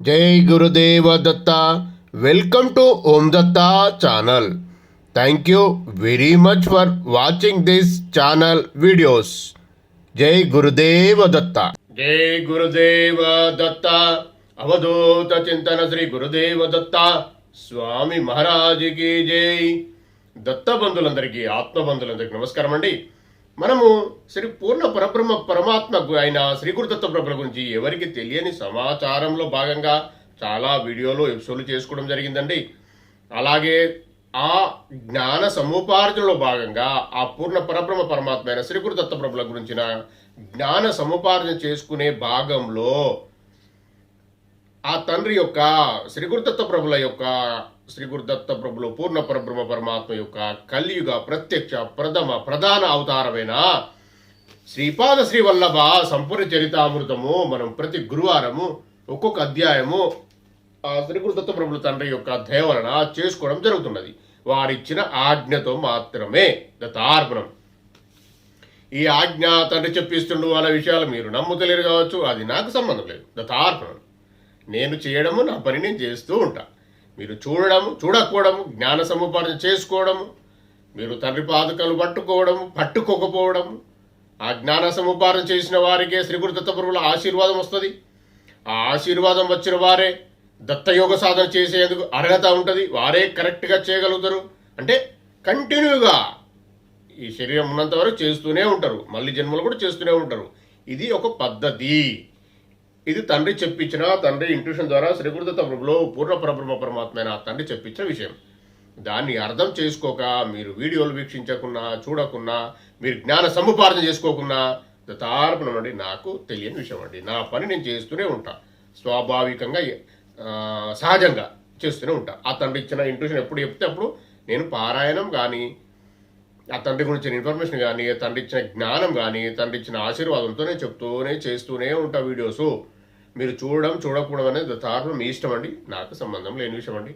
జై Gurudeva Datta. Welcome to Om Datta channel. Thank you very much for watching this channel videos జై గురుదేవ దత్త. జై గురుదేవ దత్త. అవధూత చింతన శ్రీ గురుదేవ దత్త. స్వామి మహారాజుకి జై. దత్త బంధులందరికీ ఆత్మ బంధులందరికీ నమస్కారం అండి మనము శ్రీ పూర్ణ పరబ్రహ్మ పరమాత్మకు అయిన శ్రీ ప్రభుల గురించి ఎవరికి తెలియని సమాచారంలో భాగంగా చాలా వీడియోలు ఎపిసోడ్లు చేసుకోవడం జరిగిందండి. అలాగే ఆ జ్ఞాన సముపార్జనలో భాగంగా ఆ పూర్ణ పరబ్రహ్మ పరమాత్మ అయిన శ్రీ ప్రభుల గురించిన జ్ఞాన సముపార్జన చేసుకునే భాగంలో ఆ తండ్రి యొక్క శ్రీగురుదత్త ప్రభుల యొక్క శ్రీ గురుదత్త ప్రభులు పూర్ణ పరబ్రహ్మ పరమాత్మ యొక్క కలియుగ ప్రత్యక్ష ప్రథమ ప్రధాన అవతారమైన? శ్రీపాద శ్రీ వల్లభ సంపూర్ణ చరితామృతము మనం ప్రతి గురువారము ఒక్కొక్క అధ్యాయము ఆ శ్రీ గురుదత్త ప్రభుల తండ్రి యొక్క దేవలన చేసుకోవడం జరుగుతున్నది. వారిచ్చిన ఆజ్ఞతో మాత్రమే దత్తార్పణం. ఈ ఆజ్ఞ తండ్రి చెప్పిస్తుండు అనే విషయాలు మీరు నమ్ముతలేరు కావచ్చు అది నాకు సంబంధం లేదు. దత్తార్పణం. నేను చేయడము నా పని నేను చేస్తూ ఉంటాను మీరు చూడడము చూడకపోవడము జ్ఞాన సముపార్జన చేసుకోవడము మీరు తండ్రి పాదుకలు పట్టుకోవడము పట్టుకోకపోవడము ఆ జ్ఞాన సముపార్జన చేసిన వారికే శ్రీగురు దత్త దత్తపురుల ఆశీర్వాదం వస్తుంది. ఆ ఆశీర్వాదం వచ్చిన వారే దత్తయోగ సాధన చేసేందుకు అర్హత ఉంటుంది. వారే కరెక్ట్గా చేయగలుగుతారు. అంటే కంటిన్యూగా ఈ శరీరం ఉన్నంత వరకు చేస్తూనే ఉంటారు. మళ్ళీ జన్మలు కూడా చేస్తూనే ఉంటారు. ఇది ఒక పద్ధతి. ఇది తండ్రి చెప్పించిన తండ్రి ఇంట్యూషన్ ద్వారా శ్రీ ప్రభులో పూర్ణ పరబ్రహ్మ పరమాత్మైన ఆ తండ్రి చెప్పించిన విషయం. దాన్ని అర్థం చేసుకోక మీరు వీడియోలు వీక్షించకున్నా చూడకున్నా మీరు జ్ఞాన సముపార్జన చేసుకోకున్నా తార్పణం అండి. నాకు తెలియని విషయం అండి. నా పని నేను చేస్తూనే ఉంటా. స్వాభావికంగా సహజంగా చేస్తూనే ఉంటా. ఆ తండ్రి ఇచ్చిన ఇంట్యూషన్ ఎప్పుడు చెప్తే అప్పుడు నేను పారాయణం కానీ ఆ తండ్రి గురించిన ఇన్ఫర్మేషన్ కానీ తండ్రి ఇచ్చిన జ్ఞానం కానీ తండ్రి ఇచ్చిన ఆశీర్వాదంతో నేను చెప్తూనే చేస్తూనే ఉంటా వీడియోస్. మీరు చూడడం చూడకపోవడం అనేది తారణ మీ ఇష్టం అండి. నాకు సంబంధం లేని విషయం అండి.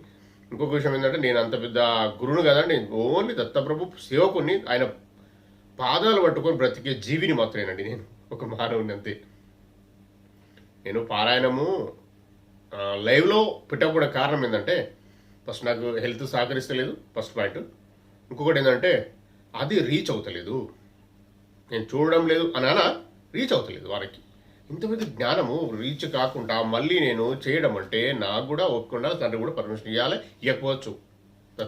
ఇంకొక విషయం ఏంటంటే నేను అంత పెద్ద గురువును కదండి. ఓన్లీ దత్తప్రభు సేవకుని ఆయన పాదాలు పట్టుకొని బ్రతికే జీవిని మాత్రమేనండి నేను. ఒక మానవుని అంతే. నేను పారాయణము లైవ్లో పెట్టకపోవడం కారణం ఏంటంటే ఫస్ట్ నాకు హెల్త్ సహకరిస్తలేదు ఫస్ట్ పాయింట్. ఇంకొకటి ఏంటంటే అది రీచ్ అవుతలేదు. నేను చూడడం లేదు అని రీచ్ అవుతలేదు వారికి. ఇంత పెద్ద జ్ఞానము రీచ్ కాకుండా మళ్ళీ నేను చేయడం అంటే నాకు కూడా ఒప్పుకుండా తండ్రి కూడా పర్మిషన్ ఇవ్వాలి ఇవ్వకపోవచ్చు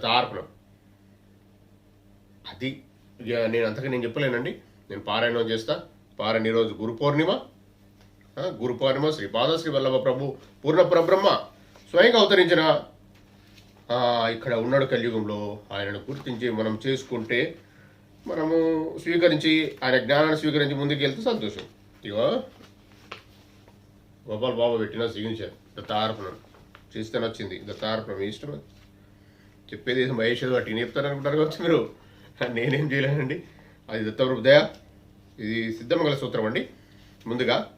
తార్పణం అది నేను అంతగా నేను చెప్పలేనండి. నేను పారాయణం చేస్తా. పారాయణ ఈరోజు గురు పౌర్ణిమ. గురు పౌర్ణిమ శ్రీపాద శ్రీ వల్లభ ప్రభు పూర్ణ పరబ్రహ్మ స్వయంగా అవతరించిన ఇక్కడ ఉన్నాడు కలియుగంలో. ఆయనను గుర్తించి మనం చేసుకుంటే మనము స్వీకరించి ఆయన జ్ఞానాన్ని స్వీకరించి ముందుకు వెళ్తే సంతోషం. ఇగో గోపాల్ బాబు పెట్టిన స్వీకరించారు దత్తార్పణం. చేస్తేనే నచ్చింది. దత్తార్పణం మీ ఇష్టం చెప్పేది ఏదో మహేష్ ఏదో చెప్తాను అనుకుంటారు కావచ్చు మీరు. నేనేం చేయలేనండి. అది దత్తప్రభు ఇది సిద్ధమంగళ సూత్రం అండి. ముందుగా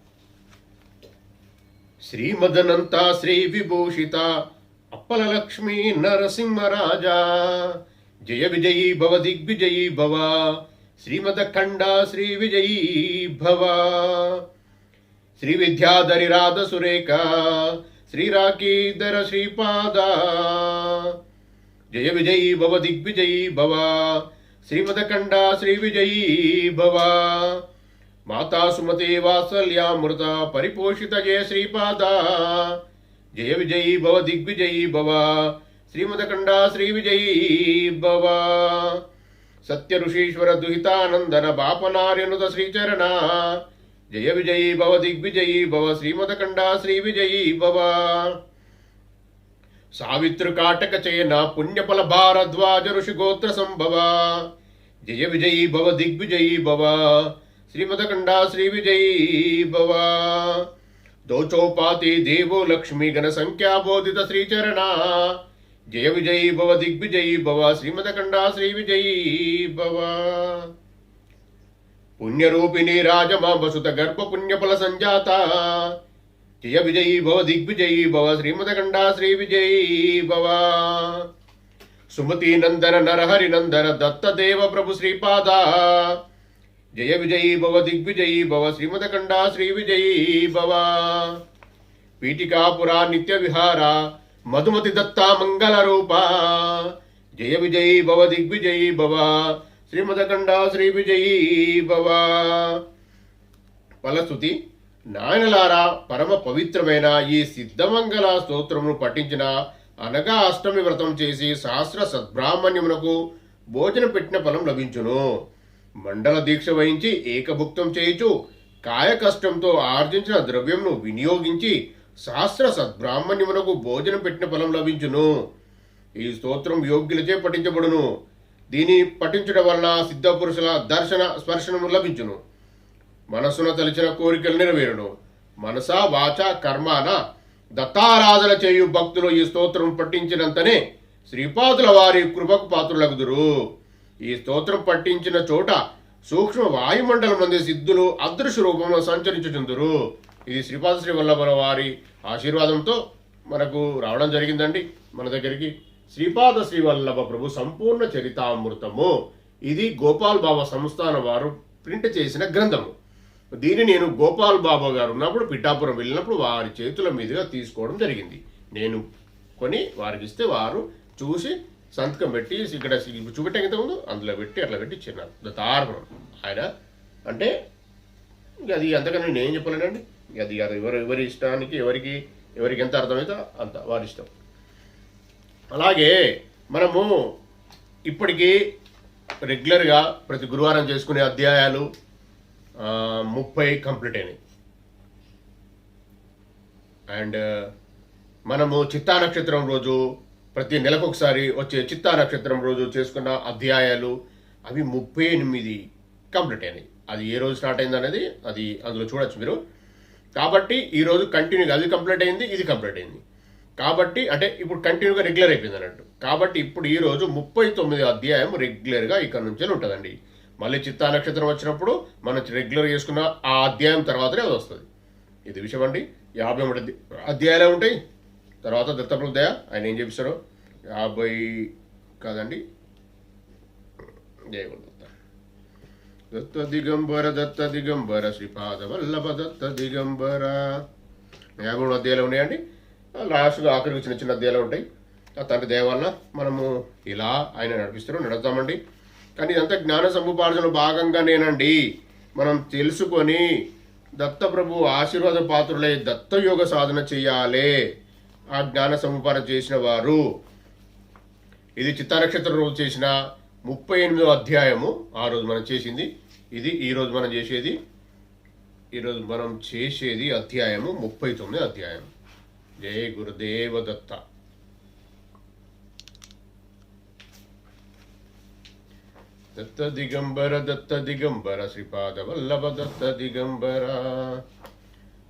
శ్రీమదనంత శ్రీ విభూషిత అప్పల లక్ష్మీ నరసింహరాజా. జయ విజయీ భవ దిగ్విజయీ భవ. శ్రీమద ఖండ శ్రీ విజయీ భవ. శ్రీ విద్యాధరి రాధ సురేఖ శ్రీరాకీధర శ్రీపాద. జయ విజయీ భవ దిగ్విజయీ భవ శ్రీమదఖండ శ్రీ విజయీ భవ. మాతా సుమతే వాత్సల్యామృత పరిపోషిత జయ శ్రీపాద. జయ విజయీ భవ దిగ్విజయీ భవ శ్రీమదఖండ శ్రీ విజయీ భవ. సత్య ఋషీశ్వర దుహితానందన బాపనార్యనుత శ్రీచరణ జయ విజయీ భవ దిగ్విజయీ భవ శ్రీమదఖండ శ్రీ విజయీ భవ. సావితృకాటక చయన పుణ్యఫల భారద్వాజ ఋషి గోత్ర సంభవ. జయ విజయీ భవ దిగ్విజయీ భవ. శ్రీమదఖండ శ్రీ విజయీ భవ. దోచోపాతి దేవో లక్ష్మీ గణ సంఖ్యాబోధిత శ్రీచరణ. జయ విజయీ భవ దిగ్విజయీ భవ. శ్రీమదఖండ శ్రీ విజయీ భవ. పుణ్యరూపిణి రాజమాంబసుత గర్భ పుణ్యఫల సంజాత. జయ విజయీ భవ దిగ్విజయీ భవ శ్రీమదఖండ శ్రీ విజయీ భవ. సుమతి నందన నరహరి నందన దత్తదేవ ప్రభు శ్రీపాద. జయ విజయీ భవ దిగ్విజయీ భవ శ్రీమదఖండ శ్రీ విజయీ భవ. పీఠికాపురా నిత్య విహార మధుమతి దత్త మంగళ రూప. జయ విజయీ భవ దిగ్విజయీ భవ. శ్రీమదకండ శ్రీ విజయీ భవ. నాయనలారా పరమ పవిత్రమైన ఈ సిద్ధమంగళ స్తోత్రమును పఠించిన అనగా అష్టమి వ్రతం చేసి సహస్ర సద్బ్రాహ్మణ్యమునకు భోజనం పెట్టిన ఫలం లభించును. మండల దీక్ష వహించి ఏకభుక్తం చేయుచు కాయ కష్టంతో ఆర్జించిన ద్రవ్యంను వినియోగించి సహస్ర సద్బ్రాహ్మణ్యమునకు భోజనం పెట్టిన ఫలం లభించును. ఈ స్తోత్రం యోగ్యులచే పఠించబడును. దీని పఠించడం వలన సిద్ధ పురుషుల దర్శన స్పర్శనము లభించును. మనసున తలిచిన కోరికలు నెరవేరును. మనసా వాచ కర్మాన దత్తారాధన చేయు భక్తులు ఈ స్తోత్రం పఠించినంతనే శ్రీపాదుల వారి కృపకు పాత్రులగుదురు. ఈ స్తోత్రం పట్టించిన చోట సూక్ష్మ వాయుమండలం మంది సిద్ధులు అదృశ్య రూపంలో సంచరించుచుందురు. ఇది శ్రీపాద శ్రీ వల్లభల వారి ఆశీర్వాదంతో మనకు రావడం జరిగిందండి. మన దగ్గరికి శ్రీపాద శ్రీవల్లభ ప్రభు సంపూర్ణ చరితామృతము. ఇది గోపాల్ బాబా సంస్థాన వారు ప్రింట్ చేసిన గ్రంథము. దీన్ని నేను గోపాల్ బాబా గారు ఉన్నప్పుడు పిఠాపురం వెళ్ళినప్పుడు వారి చేతుల మీదుగా తీసుకోవడం జరిగింది. నేను కొని వారికి ఇస్తే వారు చూసి సంతకం పెట్టి ఇక్కడ చూపెట్టాం ముందు అందులో పెట్టి అట్లా పెట్టి ఇచ్చినారు. దారుణం. ఆయన అంటే అది అంతకన్నా నేను ఏం చెప్పలేనండి. అది అది ఎవరు ఎవరి ఇష్టానికి ఎవరికి ఎవరికి ఎంత అర్థమైతే అంత వారి ఇష్టం. అలాగే మనము ఇప్పటికీ రెగ్యులర్గా ప్రతి గురువారం చేసుకునే అధ్యాయాలు ముప్పై కంప్లీట్ అయినాయి. అండ్ మనము చిత్తా నక్షత్రం రోజు ప్రతి నెలకు ఒకసారి వచ్చే చిత్తా నక్షత్రం రోజు చేసుకున్న అధ్యాయాలు అవి ముప్పై ఎనిమిది కంప్లీట్ అయినాయి. అది ఏ రోజు స్టార్ట్ అయింది అనేది అది అందులో చూడొచ్చు మీరు. కాబట్టి ఈరోజు కంటిన్యూగా అది కంప్లీట్ అయింది ఇది కంప్లీట్ అయింది. కాబట్టి అంటే ఇప్పుడు కంటిన్యూగా రెగ్యులర్ అయిపోయింది అన్నట్టు. కాబట్టి ఇప్పుడు ఈరోజు ముప్పై తొమ్మిది అధ్యాయం రెగ్యులర్గా ఇక్కడ నుంచి ఉంటుందండి. మళ్ళీ చిత్తా నక్షత్రం వచ్చినప్పుడు మనం రెగ్యులర్ చేసుకున్న ఆ అధ్యాయం తర్వాతనే అది వస్తుంది. ఇది విషయం అండి. యాభై మూడు అధ్యాయాలే ఉంటాయి? తర్వాత దత్తప్రదయ ఆయన ఏం చెప్పిస్తారో యాభై కాదండి. జయ దత్త. దిగంబర దత్త దిగంబర శ్రీపాద వల్లభ దత్త దిగంబర. యాభై మూడు అధ్యాయాలు ఉన్నాయండి? లాస్ట్గా ఆఖరికి చిన్న చిన్న దేలా ఉంటాయి. ఆ తండ్రి దయ వల్ల మనము ఇలా ఆయన నడిపిస్తారు నడుద్దామండి. కానీ ఇదంతా జ్ఞాన సముపార్జన భాగంగానేనండి మనం తెలుసుకొని దత్తప్రభు ఆశీర్వాద పాత్రులై దత్తయోగ సాధన చేయాలి. ఆ జ్ఞాన సముపార్జన చేసిన వారు. ఇది చిత్తానక్షత్ర రోజు చేసిన ముప్పై ఎనిమిదో అధ్యాయము. ఆ రోజు మనం చేసింది ఇది ఈరోజు మనం చేసేది ఈరోజు మనం చేసేది అధ్యాయము ముప్పై తొమ్మిది అధ్యాయం జయ గురుదేవ దత్త దత్త దిగంబర దత్త దిగంబర శ్రీపాద వల్లభ దత్త దిగంబర.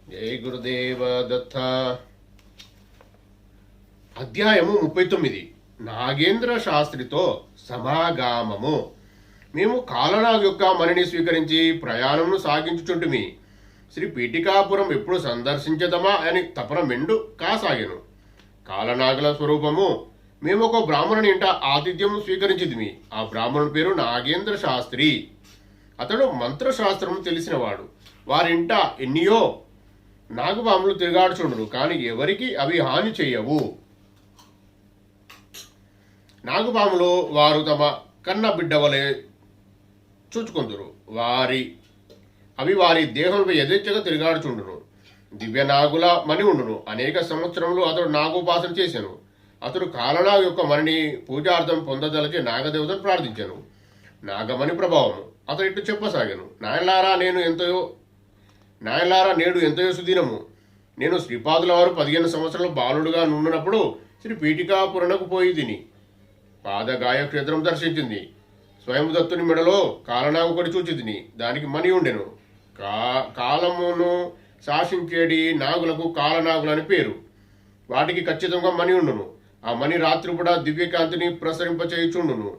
జయ గురుదేవ దత్త అధ్యాయము ముప్పై తొమ్మిది. నాగేంద్ర శాస్త్రితో సమాగామము. మేము కాలనాగు యొక్క మణిని స్వీకరించి ప్రయాణమును సాగించుచుంటుమి. శ్రీ పీఠికాపురం ఎప్పుడు సందర్శించదమా అని తపన మెండు కాసాగెను కాలనాగుల స్వరూపము మేము ఒక బ్రాహ్మణుని ఇంట ఆతిథ్యం స్వీకరించిదిమి ఆ బ్రాహ్మణుని పేరు నాగేంద్ర శాస్త్రి. అతడు మంత్రశాస్త్రము తెలిసినవాడు. వారింట ఎన్నియో నాగపాములు తిరుగాడుచుండును కానీ ఎవరికి అవి హాని చేయవు. నాగుపాములు వారు తమ కన్న బిడ్డ వలె చూచుకొందురు. వారి అవి వారి దేహంపై యథేచ్ఛగా తిరుగాడుచుండును. దివ్య నాగుల మణి ఉండును. అనేక సంవత్సరములు అతడు నాగోపాసన చేశాను అతడు కాలనాగు యొక్క మణిని పూజార్థం పొందదలచి నాగదేవతను ప్రార్థించాను. నాగమణి ప్రభావము. అతడు ఇటు చెప్పసాగాను. నాయనలారా నేను ఎంతయో నాయనలారా నేడు ఎంతయో సుదినము. నేను శ్రీపాదుల వారు పదిహేను సంవత్సరాలు బాలుడుగా నుండినప్పుడు శ్రీ పీఠికాపురణకు పోయి తిని పాదగాయ క్షేత్రం దర్శించింది. స్వయం దత్తుని మెడలో కాలనాగు ఒకటి చూచితిని దానికి మణి ఉండెను. కా కాలమును శాసించేడి నాగులకు కాలనాగులని పేరు. వాటికి ఖచ్చితంగా మణి ఉండును. ఆ మణి రాత్రి కూడా దివ్యకాంతిని ప్రసరింపచేయుచుండును.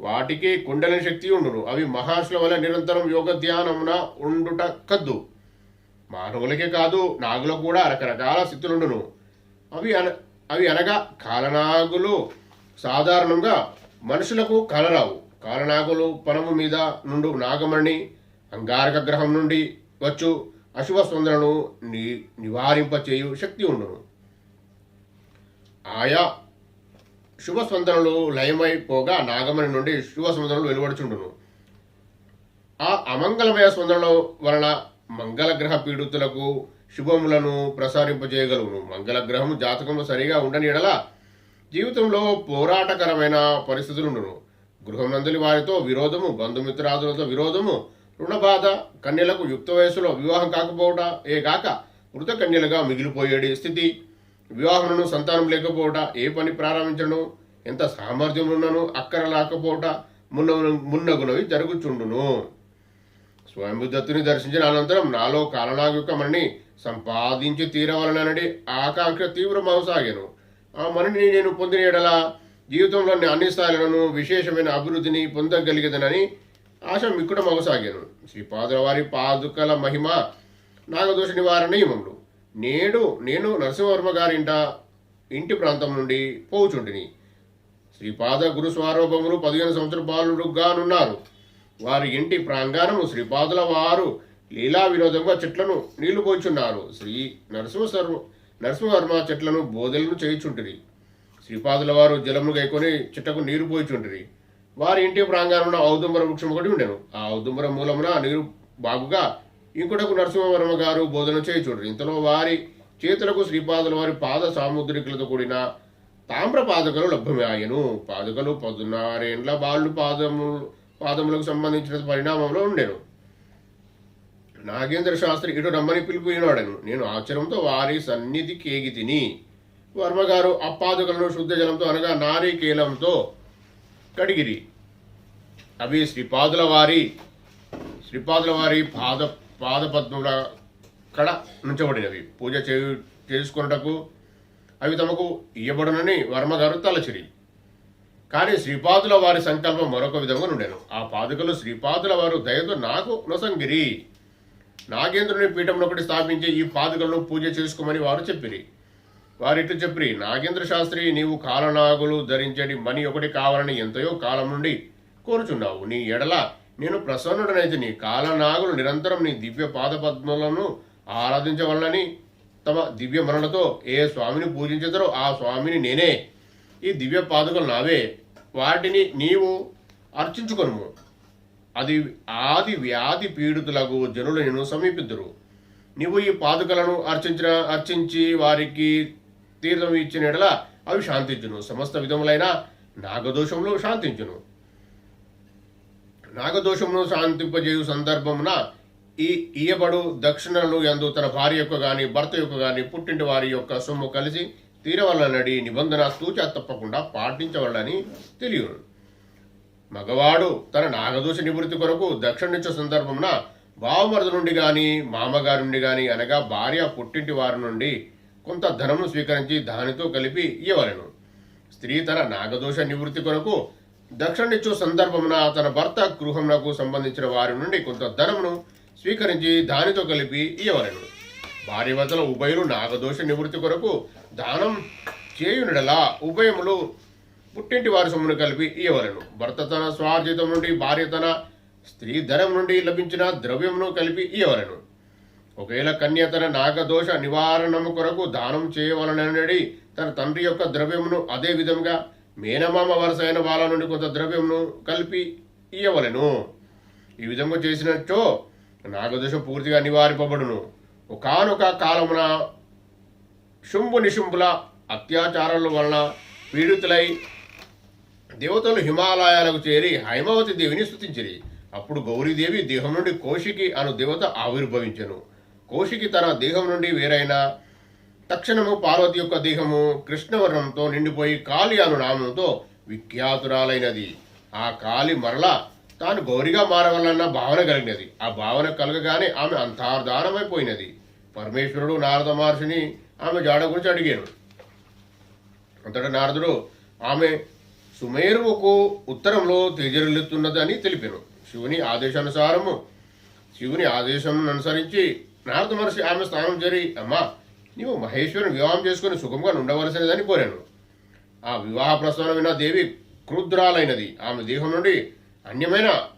వాటికి కుండలిని శక్తి ఉండును. అవి మహర్షుల వల్ల నిరంతరం యోగ ధ్యానమున ఉండుట కద్దు మానవులకే కాదు నాగులకు కూడా రకరకాల స్థితులుండును అవి అన అవి అనగా కాలనాగులు. సాధారణంగా మనుషులకు కలరావు. కాలనాగులు పనము మీద నుండు నాగమణి అంగారక గ్రహం నుండి వచ్చు. అశుభ స్పందనను ని నివారింపచేయు శక్తి ఉండును. ఆయా శుభ స్పందనలు లయమైపోగా నాగమణి నుండి శుభ స్పందనలు వెలువడుచుండును. ఆ అమంగళమయ స్పందనల వలన మంగళగ్రహ పీడితులకు శుభములను ప్రసారింపజేయగలుగును. మంగళగ్రహము జాతకంలో సరిగా ఉండని ఎడల జీవితంలో పోరాటకరమైన పరిస్థితులు ఉండును గృహం నందులి వారితో విరోధము బంధుమిత్రాదులతో విరోధము రుణబాధ కన్యలకు యుక్త వయసులో వివాహం కాకపోవట ఏ కాక మృత కన్యలుగా మిగిలిపోయేడి స్థితి. వివాహములను సంతానం లేకపోవట ఏ పని ప్రారంభించను ఎంత సామర్థ్యం ఉన్నను అక్కర లేకపోవట మున్న మున్నగునవి జరుగుచుండును. స్వయంబుద్ధత్తుని దర్శించిన అనంతరం నాలో కాలనాగుకమని సంపాదించి తీరవలననడి ఆకాంక్ష తీవ్రమవసాగాను. ఆ మనిని నేను పొందిన ఎడల జీవితంలోని అన్ని స్థాయిలను విశేషమైన అభివృద్ధిని పొందగలిగదనని ఆశ మిక్కుడం మగసాగాను. శ్రీపాదుల వారి పాదుకల మహిమ నాగదోష నివారణ నియమములు. నేడు నేను నరసింహవర్మ గారింట ఇంటి ప్రాంతం నుండి పోవుచుంటిని. శ్రీపాద గురు స్వారోభములు పదిహేను సంవత్సర బాలుడుగానున్నారు వారి ఇంటి ప్రాంగణము శ్రీపాదుల వారు లీలా వినోదంగా చెట్లను నీళ్ళు పోచున్నారు శ్రీ నరసింహ సర్వ నరసింహవర్మ చెట్లను బోధలను చేయుచుంటిరి. శ్రీపాదుల వారు జలమును గైకొని చెట్టకు నీరు పోయిచుంటిరి. వారి ఇంటి ప్రాంగణంలో ఔదుంబర వృక్షం ఒకటి ఉండెను. ఆ ఔదుంబర మూలమున నీరు బాగుగా ఇంకొకకు నరసింహవర్మ గారు బోధన చేయుచుండ్రి. ఇంతలో వారి చేతులకు శ్రీపాదుల వారి పాద సాముద్రికలతో కూడిన తామ్ర పాదకలు లభ్యమాయను పాదకలు పదునారేండ్ల బాలు పాదము పాదములకు సంబంధించిన పరిణామంలో ఉండేను. నాగేంద్ర శాస్త్రి ఇటు రమ్మని పిలిపినాడను నేను ఆశ్చర్యంతో వారి సన్నిధి కేగి తిని వర్మగారు అప్పాదుకలను శుద్ధ జలంతో అనగా నారికేలంతో కడిగిరి. అవి శ్రీపాదుల వారి శ్రీపాదుల వారి పాద పాదపద్మముల కడ నుంచబడినవి. పూజ చేయు చేసుకొనుటకు అవి తమకు ఇయ్యబడునని వర్మగారు తలచిరి. కానీ శ్రీపాదుల వారి సంకల్పం మరొక విధంగా ఉండేను ఆ పాదుకలు శ్రీపాదుల వారు దయతో నాకు నొసంగిరి. నాగేంద్రుని పీఠంలో ఒకటి స్థాపించి ఈ పాదుకలను పూజ చేసుకోమని వారు చెప్పిరి. వారిట్లు చెప్పి నాగేంద్ర శాస్త్రి నీవు కాలనాగులు ధరించని మణి ఒకటి కావాలని ఎంతయో కాలం నుండి కోరుచున్నావు. నీ ఎడల నేను ప్రసన్నుడనైతే నీ కాలనాగులు నిరంతరం నీ దివ్య పాదపద్మలను ఆరాధించవలనని తమ దివ్య మరణతో ఏ స్వామిని పూజించదరో ఆ స్వామిని నేనే. ఈ దివ్య పాదుకలు నావే. వాటిని నీవు అర్చించుకొనుము. అది ఆది వ్యాధి పీడితులకు జనులు సమీపిద్దురు. నీవు ఈ పాదుకలను అర్చించిన అర్చించి వారికి తీర్థం ఇచ్చిన ఎడల అవి శాంతించును. సమస్త విధములైన నాగదోషములు శాంతించును. నాగదోషమును శాంతింపజేయు సందర్భమున ఈ ఇయ్యబడు దక్షిణలు ఎందు తన భార్య యొక్క గాని భర్త యొక్క గాని పుట్టింటి వారి యొక్క సొమ్ము కలిసి తీరవలనడి నిబంధన సూచ తప్పకుండా పాటించవలని తెలియను. మగవాడు తన నాగదోష నివృత్తి కొరకు దక్షిణించే సందర్భమున బావమరద నుండి గాని మామగారి నుండి గాని అనగా భార్య పుట్టింటి వారి నుండి కొంత ధనము స్వీకరించి దానితో కలిపి ఇవ్వలను స్త్రీ తన నాగదోష నివృత్తి కొరకు దక్షిణిచ్చు సందర్భమున తన భర్త గృహమునకు సంబంధించిన వారి నుండి కొంత ధనమును స్వీకరించి దానితో కలిపి ఇవ్వలను భార్య వద్దల ఉభయులు నాగదోష నివృత్తి కొరకు దానం చేయునడలా ఉభయములు పుట్టింటి వారి సొమ్మును కలిపి ఇవ్వలను భర్త తన స్వార్జితం నుండి భార్య తన స్త్రీ ధనం నుండి లభించిన ద్రవ్యమును కలిపి ఇవ్వలను ఒకవేళ కన్య తన నాగదోష నివారణము కొరకు దానం చేయవలనడి తన తండ్రి యొక్క ద్రవ్యమును అదే విధంగా మేనమామ వరసైన వాళ్ళ నుండి కొంత ద్రవ్యమును కలిపి ఇయ్యవలను. ఈ విధంగా చేసినట్టో నాగదోషం పూర్తిగా నివారింపబడును. ఒకానొక కాలమున శుంభు నిశుంభుల అత్యాచారాల వలన పీడితులై దేవతలు హిమాలయాలకు చేరి హైమవతి దేవిని స్థుతించిరి అప్పుడు గౌరీదేవి దేహం నుండి కోశికి అను దేవత ఆవిర్భవించెను. కోశికి తన దేహం నుండి వేరైన తక్షణము పార్వతి యొక్క దేహము కృష్ణవర్ణంతో నిండిపోయి కాళి అను నామంతో విఖ్యాతురాలైనది. ఆ కాళి మరల తాను గౌరిగా మారవలన్న భావన కలిగినది. ఆ భావన కలగగానే ఆమె అంతర్ధానమైపోయినది. పరమేశ్వరుడు నారద మహర్షిని ఆమె జాడ గురించి అడిగాను. అంతటా నారదుడు ఆమె సుమేరువుకు ఉత్తరంలో తేజరిల్లుతున్నదని తెలిపాను. శివుని ఆదేశానుసారము శివుని ఆదేశం అనుసరించి నారద మహర్షి ఆమె స్నానం చేరి అమ్మా నీవు మహేశ్వరుని వివాహం చేసుకుని సుఖంగా ఉండవలసినదని కోరాను. ఆ వివాహ ప్రస్తావన విన్న దేవి క్రుద్రాలైనది. ఆమె దేహం నుండి అన్యమైన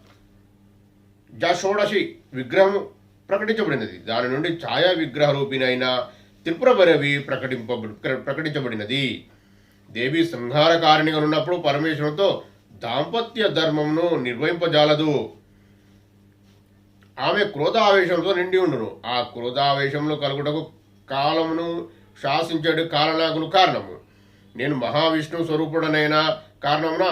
జషోడశి విగ్రహం ప్రకటించబడినది. దాని నుండి ఛాయా విగ్రహ రూపిణైన త్రిపుర ప్రకటింప ప్రకటించబడినది. దేవి సంహారకారిణిగా ఉన్నప్పుడు పరమేశ్వరుతో దాంపత్య ధర్మమును నిర్వహింపజాలదు. ఆమె క్రోధావేశంతో నిండి ఉండును. ఆ క్రోధావేశంలో కలుగుటకు కాలమును శాసించడు కాలనాగులు కారణము. నేను మహావిష్ణు స్వరూపుడనైన కారణమున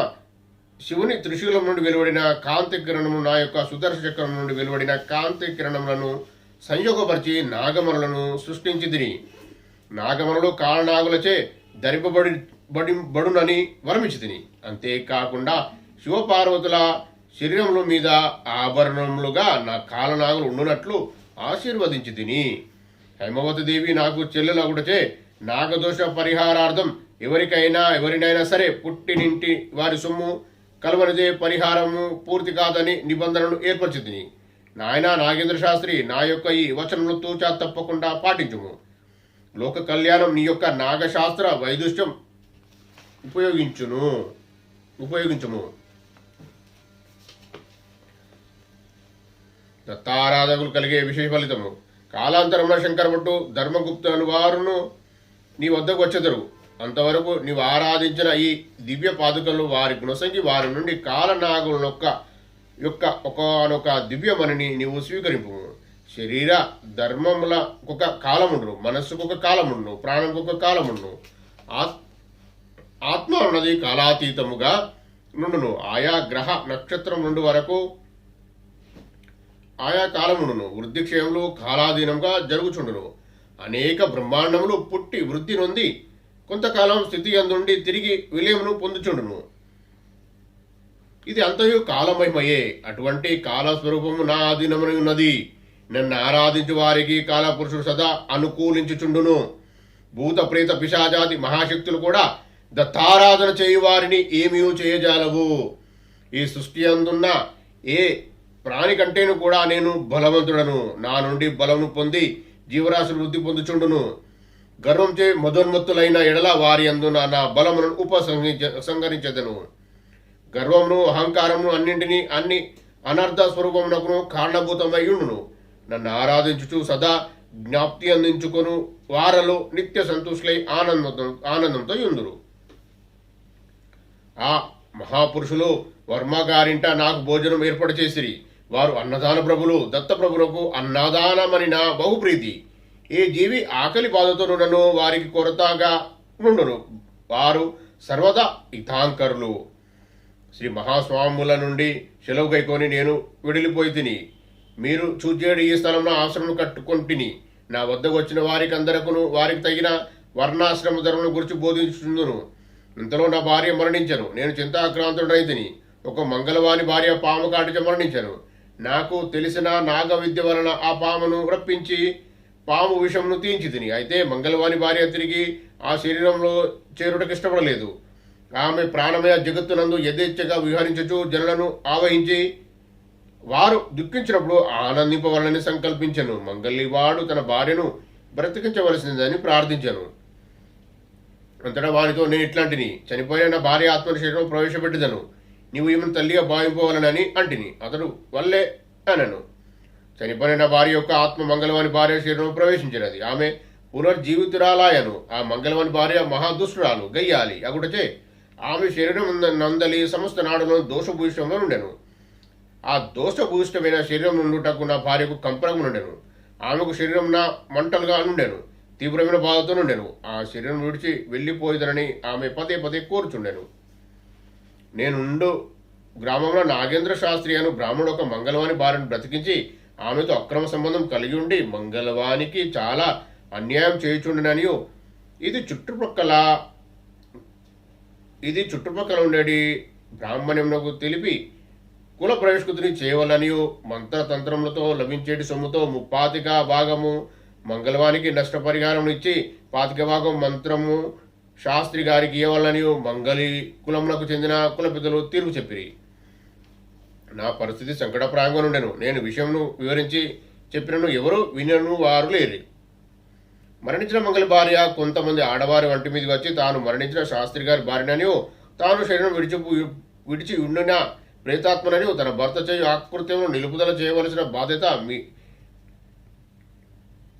శివుని త్రిశూలం నుండి వెలువడిన కాంతి కిరణము నా యొక్క సుదర్శ చక్రం నుండి వెలువడిన కాంతి కిరణములను సంయోగపరిచి నాగమరులను సృష్టించి తిని నాగమరులు కాలనాగులచే ధరింపబడి బడి బడునని వరమించి తిని. అంతేకాకుండా శివపార్వతుల శరీరముల మీద ఆభరణములుగా నా కాలనాగులు ఉండునట్లు ఆశీర్వదించి తిని. హైమవతి దేవి నాకు చెల్లెలగుటచే నాగదోష పరిహారార్థం ఎవరికైనా ఎవరినైనా సరే పుట్టినింటి వారి సొమ్ము కలవనిదే పరిహారము పూర్తి కాదని నిబంధనలు ఏర్పరిచింది నాయన నాగేంద్ర శాస్త్రి నా యొక్క ఈ వచనములు తూచా తప్పకుండా పాటించుము. లోక కళ్యాణం నీ యొక్క నాగశాస్త్ర వైదుష్యం ఉపయోగించును. ఉపయోగించుము. దత్తారాధకులు కలిగే విశేష ఫలితము. కాలాంతరమున శంకరభట్టు ధర్మగుప్త వారును నీ వద్దకు వచ్చెదరు. అంతవరకు నీవు ఆరాధించిన ఈ దివ్య పాదుకలు వారి గుణసంగి వారి నుండి కాలనాగుల యొక్క యొక్క ఒకనొక దివ్యమణిని నీవు స్వీకరింపు శరీర ధర్మముల ఒక కాలముండును మనస్సుకు ఒక కాలముండును ప్రాణంకు ఒక కాలముండును ఆత్ ఆత్మ అన్నది కాలాతీతముగా నుండును. ఆయా గ్రహ నక్షత్రం నుండి వరకు ఆయా కాలమును వృద్ధిక్షయములు కాలాధీనంగా జరుగుచుండును. అనేక బ్రహ్మాండములు పుట్టి వృద్ధి నొంది కొంతకాలం స్థితి అందుండి తిరిగి విలయమును పొందుచుండును. ఇది అంతయు కాలమహిమయే. అటువంటి కాలస్వరూపము నా ఆధీనమని ఉన్నది. నన్ను ఆరాధించు వారికి కాలపురుషుడు సదా అనుకూలించుచుండును. భూత ప్రేత పిశాజాతి మహాశక్తులు కూడా దత్తారాధన చేయు వారిని ఏమీ చేయజాలవు. ఈ సృష్టి అందున్న ఏ ప్రాణి కంటేను కూడా నేను బలవంతుడను. నా నుండి బలమును పొంది జీవరాశి వృద్ధి పొందుచుండును. గర్వంచే మధోన్మత్తులైన ఎడల వారి అందున నా బలమును ఉపసంహరించ సంహరించదను. గర్వమును అహంకారమును అన్నింటినీ అన్ని అనర్థ స్వరూపమునకును కారణభూతమై ఉండును నన్ను ఆరాధించుచు సదా జ్ఞాప్తి అందించుకొను. వారలో నిత్య సంతోషులై ఆనందంతో ఆనందంతో ఉందురు ఆ మహాపురుషులు వర్మ గారింట నాకు భోజనం ఏర్పాటు చేసిరి. వారు అన్నదాన ప్రభులు దత్త ప్రభులకు అన్నదానమని నా బహుప్రీతి. ఏ జీవి ఆకలి బాధతోనుడను వారికి కొరతగా నుండును. వారు సర్వదా ఇతాంకరులు శ్రీ మహాస్వాముల నుండి సెలవు కైకొని నేను విడిలిపోయి తిని మీరు చూచేడు ఈ స్థలంలో ఆశ్రమం కట్టుకుంటుని నా వద్దకు వచ్చిన వారికి అందరకును వారికి తగిన వర్ణాశ్రమ ధర్మను గురించి బోధించుందును ఇంతలో నా భార్య మరణించను. నేను చింతాక్రాంతుడైతిని ఒక మంగళవాని భార్య పాము కాటిచ మరణించను. నాకు తెలిసిన నాగ విద్య వలన ఆ పామును రప్పించి పాము విషమును తీయించి తిని. అయితే మంగళవాని భార్య తిరిగి ఆ శరీరంలో చేరుటకు ఇష్టపడలేదు. ఆమె ప్రాణమయ జగత్తునందు యథేచ్ఛగా విహరించుచు జనులను ఆవహించి వారు దుఃఖించినప్పుడు ఆనందింపవాలని సంకల్పించను. మంగళివాడు తన భార్యను బ్రతికించవలసిందని ప్రార్థించాను. అంతటా వారితో నేను ఇట్లాంటిని. చనిపోయిన భార్య ఆత్మ శరీరం ప్రవేశపెట్టదను. నీవు ఈమెను తల్లిగా భావింపవాలనని అంటిని. అతడు వల్లే అనను. చనిపోయిన భార్య యొక్క ఆత్మ మంగళవాని భార్య శరీరం ప్రవేశించినది. ఆమె పునర్జీవితురాలాయను ఆ మంగళవాని భార్య మహాదుష్టురాలు గయ్యాలి అగుటచే ఆమె శరీరం నందలి సమస్త నాడును దోషభూషితంగా ఉండెను ఆ దోషభూయిష్టమైన శరీరం నుండుటకు నా భార్యకు కంపరం నుండెను. ఆమెకు శరీరం నా మంటలుగా నుండెను. తీవ్రమైన బాధతో నుండెను. ఆ శరీరం విడిచి వెళ్ళిపోయేదనని ఆమె పదే పదే కోరుచుండెను. నేనుండు. గ్రామంలో నాగేంద్ర శాస్త్రి అను బ్రాహ్మణుడు ఒక మంగళవాణి భార్యను బ్రతికించి ఆమెతో అక్రమ సంబంధం కలిగి ఉండి మంగళవానికి చాలా అన్యాయం చేయుచుండననియు. ఇది చుట్టుపక్కల ఇది చుట్టుపక్కల ఉండేటి బ్రాహ్మణ్యమునకు తెలిపి కుల ప్రవేశకుతిని చేయవలని మంత్రతంత్రములతో లభించేటి సొమ్ముతో ముప్పాతిక భాగము మంగళవానికి నష్టపరిహారం ఇచ్చి పాతిక భాగం మంత్రము శాస్త్రి గారికి ఇవ్వాలనియు మంగళి కులములకు చెందిన కుల పెద్దలు తీర్పు చెప్పిరి. నా పరిస్థితి సంకటప్రాయంగా ఉండెను నేను విషయంను వివరించి చెప్పినను ఎవరు వినను వారు లేరు. మరణించిన మంగలి భార్య కొంతమంది ఆడవారి వంటి మీద వచ్చి తాను మరణించిన శాస్త్రి గారి భార్యనని తాను శరీరం విడిచి విడిచి ఉండిన? ప్రేతాత్మనని తన భర్త చేయు ఆకృత్యమును నిలుపుదల చేయవలసిన బాధ్యత మీ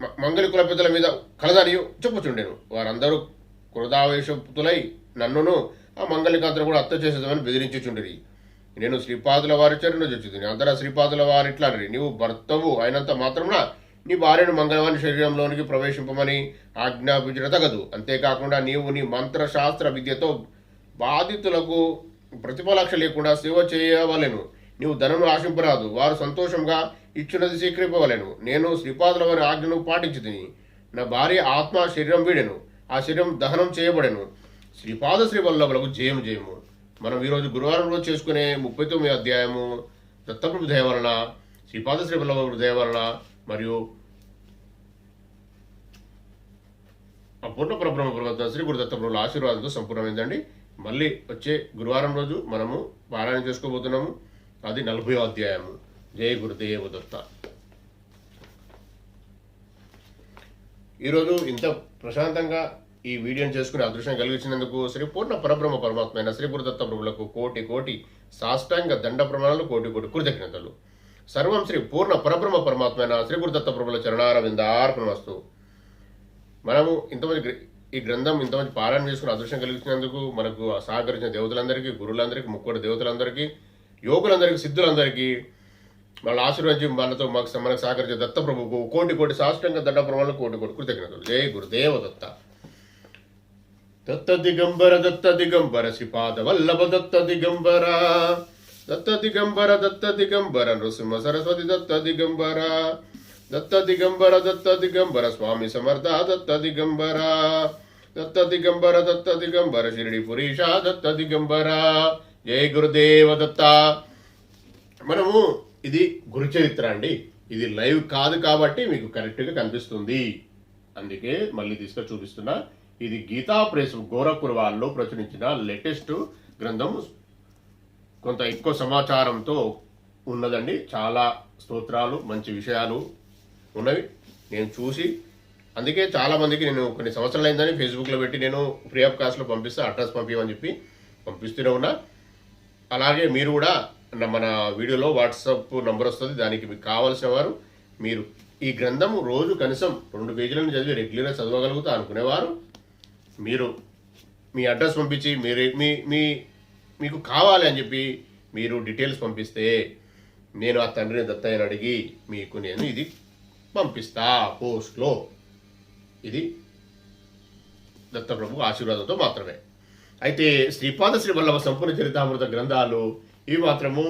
మ- మంగళి కుల పెద్దల మీద కలదని చెప్పుచుండెను. వారందరూ క్రోధావేశపుతులై నన్నును ఆ మంగళికాంతను కూడా హత్య చేసేదామని బెదిరించుచుండిరి. నేను శ్రీపాదుల వారి చర్యను చొచ్చుతుంది అందర శ్రీపాదుల వారు నీవు భర్తవు అయినంత మాత్రమున నీ భార్యను మంగళవాని శరీరంలోనికి ప్రవేశింపమని ఆజ్ఞాపించడం తగదు. అంతేకాకుండా నీవు నీ మంత్రశాస్త్ర విద్యతో బాధితులకు ప్రతిఫలాక్ష లేకుండా సేవ చేయవలెను. నీవు ధనము ఆశింపరాదు. వారు సంతోషంగా ఇచ్చినది స్వీకరింపవలెను. నేను శ్రీపాదుల వారి ఆజ్ఞను పాటించి నా భార్య ఆత్మ శరీరం వీడెను. ఆ శరీరం దహనం చేయబడెను. శ్రీపాద శ్రీ వల్లభులకు జయము జయము. మనం ఈరోజు గురువారం రోజు చేసుకునే ముప్పై తొమ్మిది అధ్యాయము దత్తప్రభు దేవరణ శ్రీపాద శ్రీ వల్లభుడు మరియు అపూర్ణ పరబ్రహ్మ పర్వత శ్రీ గురు దత్తప్రభుల ఆశీర్వాదంతో సంపూర్ణమైందండి. మళ్ళీ వచ్చే గురువారం రోజు మనము పారాయణ చేసుకోబోతున్నాము. అది నలభై అధ్యాయము. జయ గురుదేవ దత్త ఈరోజు ఇంత ప్రశాంతంగా ఈ వీడియోని చేసుకునే అదృష్టం కలిగించినందుకు శ్రీ పూర్ణ పరబ్రహ్మ పరమాత్మైన శ్రీ గురుదత్త ప్రభులకు కోటి కోటి సాష్టాంగ దండ ప్రమాణాలు కోటి కోటి కృతజ్ఞతలు. సర్వం శ్రీ పూర్ణ పరబ్రహ్మ పరమాత్మైన శ్రీ గురుదత్త ప్రభుల చరణారవిందార్పణమస్తు మనము ఇంతమంది ఈ గ్రంథం ఇంతమంది పారాయణ చేసుకుని అదృష్టం కలిగించినందుకు మనకు సహకరించిన దేవతలందరికీ గురువులందరికీ ముక్కోటి దేవతలందరికీ యోగులందరికీ సిద్ధులందరికీ వాళ్ళ ఆశీర్వదించి వాళ్ళతో మాకు మనకు సహకరించే దత్త ప్రభుకు కోటి కోటి సాష్టంగా దండ ప్రమాణాలు కోటి కోటి కృతజ్ఞతలు జయ గురుదేవ దత్త దత్త దిగంబర దత్త దిగంబర శ్రీపాద వల్లభ దత్త దిగంబర దత్త దిగంబర దత్త దిగంబర నృసింహ సరస్వతి దత్త దిగంబర దత్త దిగంబర దత్త దిగంబర స్వామి సమర్థ దత్త దిగంబర దత్త దిగంబర దత్త దిగంబర షిరిడి పురీష దత్త దిగంబర జయ గురుదేవ దత్త మనము ఇది గురు చరిత్ర అండి. ఇది లైవ్ కాదు కాబట్టి మీకు కరెక్ట్గా కనిపిస్తుంది. అందుకే మళ్ళీ తీసుకొని చూపిస్తున్నా. ఇది గీతా ప్రెస్ గోరఖ్పూర్ వాళ్ళు ప్రచురించిన లేటెస్ట్ గ్రంథం. కొంత ఎక్కువ సమాచారంతో ఉన్నదండి. చాలా స్తోత్రాలు మంచి విషయాలు ఉన్నవి నేను చూసి. అందుకే చాలామందికి నేను కొన్ని సంవత్సరాలు అయిందని ఫేస్బుక్లో పెట్టి నేను ఫ్రీ ఆఫ్ కాస్ట్లో పంపిస్తే అడ్రస్ పంపించమని చెప్పి పంపిస్తూనే ఉన్నా. అలాగే మీరు కూడా మన వీడియోలో వాట్సాప్ నంబర్ వస్తుంది. దానికి మీకు కావాల్సిన వారు మీరు ఈ గ్రంథము రోజు కనీసం రెండు పేజీలను చదివి రెగ్యులర్గా చదవగలుగుతా అనుకునేవారు. మీరు మీ అడ్రస్ పంపించి మీరు మీ మీ మీకు కావాలి అని చెప్పి మీరు డీటెయిల్స్ పంపిస్తే నేను ఆ తండ్రిని దత్తయ్యని అడిగి మీకు నేను ఇది పంపిస్తా పోస్ట్లో. ఇది దత్తప్రభు ఆశీర్వాదంతో మాత్రమే. అయితే శ్రీపాద శ్రీవల్లభ సంపూర్ణ చరితామృత గ్రంథాలు ఇవి మాత్రము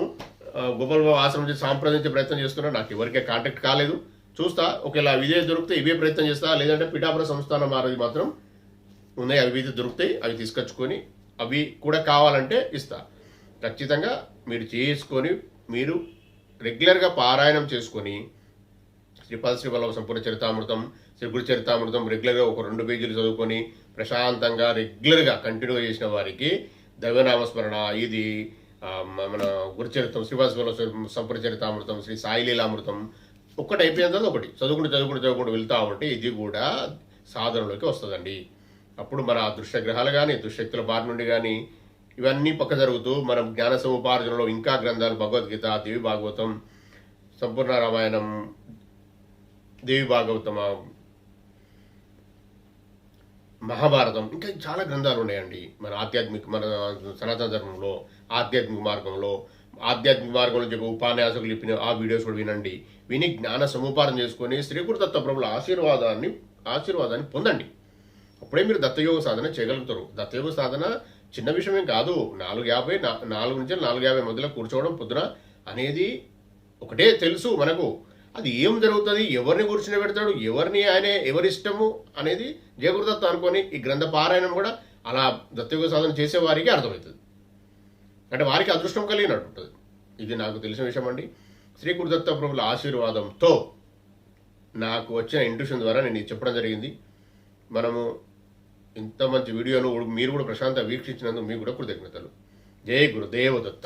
ఆ, గోపాలబాబు ఆశ్రమం నుంచి ప్రయత్నం చేస్తున్నా నాకు ఎవరికే కాంటాక్ట్ కాలేదు. చూస్తా ఒకవేళ ఇదే దొరికితే ఇవే ప్రయత్నం చేస్తా లేదంటే పిఠాపుర సంస్థానం మారది మాత్రం. ఉన్నాయి అవి అయితే దొరుకుతాయి అవి తీసుకొచ్చుకొని అవి కూడా కావాలంటే ఇస్తా. ఖచ్చితంగా మీరు చేసుకొని మీరు రెగ్యులర్గా పారాయణం చేసుకొని శ్రీపాద శ్రీవల్లభ సంపూర్ణ చరితామృతం శ్రీ గురు చరితామృతం రెగ్యులర్గా ఒక రెండు పేజీలు చదువుకొని ప్రశాంతంగా రెగ్యులర్గా కంటిన్యూ చేసిన వారికి దైవనామస్మరణ ఇది. మన గురుచరిత్రం శ్రీవాసవల శ్రీ శ్రీ సాయిలీలామృతం ఒక్కటి అయిపోయిన తర్వాత ఒకటి. చదువుకుంటూ చదువుకుంటూ చదువుకుంటూ వెళ్తా ఉంటే ఇది కూడా సాధనలోకి వస్తుందండి. అప్పుడు మన దుష్టగ్రహాలు కానీ దుశ్శక్తుల బారి నుండి కానీ ఇవన్నీ పక్క జరుగుతూ మనం జ్ఞాన సముపార్జనలో ఇంకా గ్రంథాలు భగవద్గీత దేవి భాగవతం సంపూర్ణ రామాయణం దేవి భాగవతమ మహాభారతం ఇంకా చాలా గ్రంథాలు ఉన్నాయండి. మన ఆధ్యాత్మిక మన సనాతన ధర్మంలో ఆధ్యాత్మిక మార్గంలో ఆధ్యాత్మిక మార్గంలో చెప్పే ఉపన్యాసకులు చెప్పిన ఆ వీడియోస్ కూడా వినండి. విని జ్ఞాన సముపారం చేసుకొని శ్రీకుడు దత్త ప్రభుల ఆశీర్వాదాన్ని ఆశీర్వాదాన్ని పొందండి. అప్పుడే మీరు దత్తయోగ సాధన చేయగలుగుతారు. దత్తయోగ సాధన చిన్న విషయమేం కాదు నాలుగు యాభై నాలుగు నుంచి నాలుగు యాభై మధ్యలో కూర్చోవడం పొద్దున అనేది ఒకటే తెలుసు మనకు. అది ఏం జరుగుతుంది? ఎవరిని కూర్చుని పెడతాడు? ఎవరిని ఆయన ఎవరిష్టము అనేది జయగురుదత్త అనుకొని ఈ గ్రంథ పారాయణం కూడా అలా దత్తయోగ సాధన చేసే వారికి అర్థమవుతుంది. అంటే వారికి అదృష్టం కలిగినట్టు ఉంటుంది. ఇది నాకు తెలిసిన విషయం అండి. శ్రీ గురుదత్త ప్రభుల ఆశీర్వాదంతో నాకు వచ్చిన ఇంట్యూషన్ ద్వారా నేను ఇది చెప్పడం జరిగింది. మనము ఇంత మంచి వీడియోను మీరు కూడా ప్రశాంత వీక్షించినందుకు మీకు కూడా కృతజ్ఞతలు. జై గురుదేవదత్త.